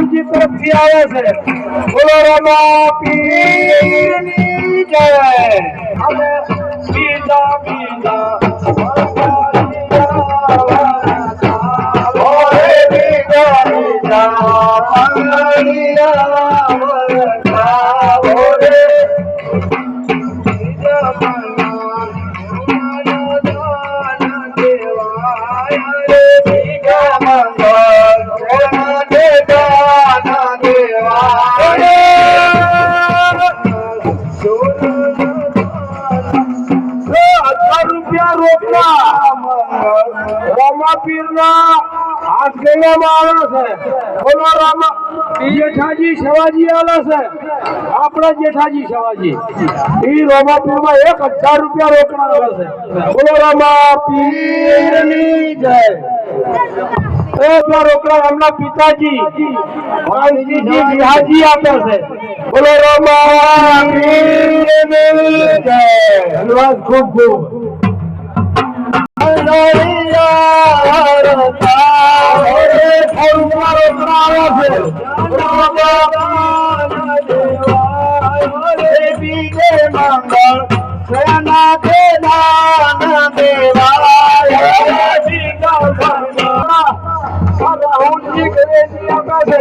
જીવનજી તરફથી આવે છે બોલો રામા પીરની જય અમે બીજા બીજા વરસા ઓરે બીજા જેઠાજી શિવાજી આવે છે આપણા જેઠાજી શિવાજી એ રોમાપીરમાં એક હજાર રૂપિયા રોકડા આવે છે બોલો રામા પીરની જય એ રોકડા એમના પિતાજી. વાલજીજી બિહાજી આપે છે. બોલો ધન્યવાદ ખૂબ ખૂબ. করে আকাশে